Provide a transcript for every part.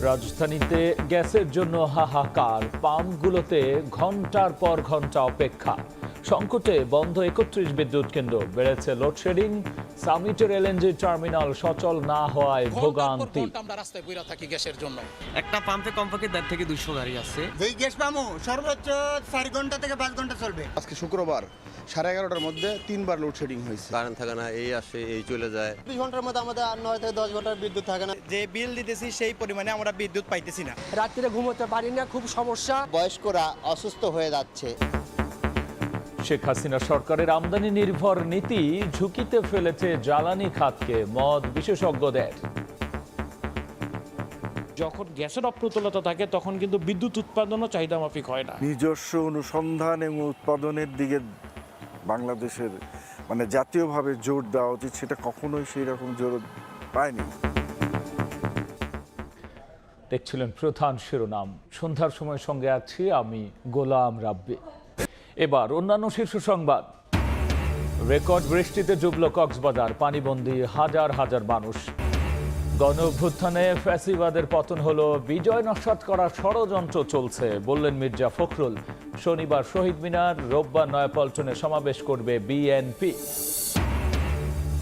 রাজধানীতে গ্যাসের জন্য হাহাকার পাম্পগুলোতে ঘণ্টার পর ঘণ্টা অপেক্ষা। সংকটে বন্ধ একত্রিশ বিদ্যুৎ কেন্দ্র। বেড়েছে লোডশেডিং সামিটের এলএনজি টার্মিনাল সচল না হওয়ায় ভোগান্তি। আমরা রাস্তায় বইরা থাকি গ্যাসের জন্য। একটা পাম্পে কমপক্ষে দেড় থেকে দুশো গাড়ি আছে। যেই গ্যাস পামো সর্বোচ্চ চার ঘণ্টা থেকে পাঁচ ঘণ্টা চলবে। আজকে শুক্রবার সাড়ে এগারোটার মধ্যে তিনবার লোডশেডিং হয়েছে। কারেন্ট থাকে না এই আসে এই চলে যায়। দুই ঘণ্টার মধ্যে আমাদের আর নয় থেকে দশ ঘণ্টার বিদ্যুৎ থাকে না। যে বিল দিতেছি সেই পরিমাণে আমরা বিদ্যুৎ পাইতেছি না। রাত্রে ঘুমোতে পারি না খুব সমস্যা। বয়স্করা অসুস্থ হয়ে যাচ্ছে। শেখ হাসিনা সরকারের আমদানি নির্ভর নীতি ঝুঁকিতে ফেলেছে জ্বালানি খাতকে মদ বিশেষজ্ঞদের। যখন গ্যাসের অপ্রতুলতা থাকে তখন কিন্তু বিদ্যুৎ উৎপাদনও চাহিদা মাফিক হয় না। নিজস্ব অনুসন্ধান এবং উৎপাদনের দিকে বাংলাদেশের মানে জাতীয়ভাবে জোর দেওয়া উচিত সেটা কখনোই সেই রকম জোর পায়নি। দেখছিলেন প্রধান শিরোনাম। সন্ধ্যার সময় সঙ্গে আছি আমি গোলাম রাব্বি। এবার অন্যান্য শীর্ষ সংবাদ। রেকর্ড বৃষ্টিতে ডুবল কক্সবাজার, পানিবন্দী হাজার হাজার মানুষ। গণ অভ্যুত্থানে ফ্যাসিবাদের পতন হলো, বিজয় নস্বাত করার ষড়যন্ত্র চলছে, বললেন মির্জা ফখরুল। শনিবার শহীদ মিনার, রোববার নয়াপল্টনে সমাবেশ করবে বিএনপি।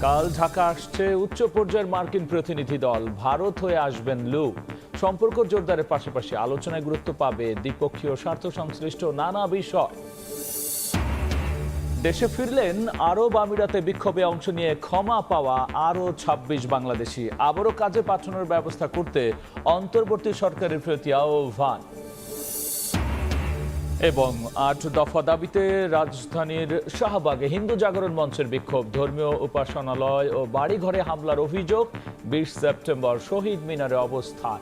কাল ঢাকা আসছে উচ্চ পর্যায়ের মার্কিন প্রতিনিধি দল, ভারত হয়ে আসবেন লু। সম্পর্ক জোরদারের পাশাপাশি আলোচনায় গুরুত্ব পাবে দ্বিপক্ষীয় স্বার্থ সংশ্লিষ্ট নানা বিষয়। দেশে ফিরলেন, আরব আমিরাতে বিক্ষোভে অংশ নিয়ে ক্ষমা পাওয়া আরও ২৬ বাংলাদেশি। আবারও কাজে পাঠানোর ব্যবস্থা করতে অন্তর্বর্তী সরকারের প্রতি আহ্বান। এবং আট দফা দাবিতে রাজধানীর শাহবাগে হিন্দু জাগরণ মঞ্চের বিক্ষোভ। ধর্মীয় উপাসনালয় ও বাড়িঘরে হামলার অভিযোগ, বিশ সেপ্টেম্বর শহীদ মিনারে অবস্থান।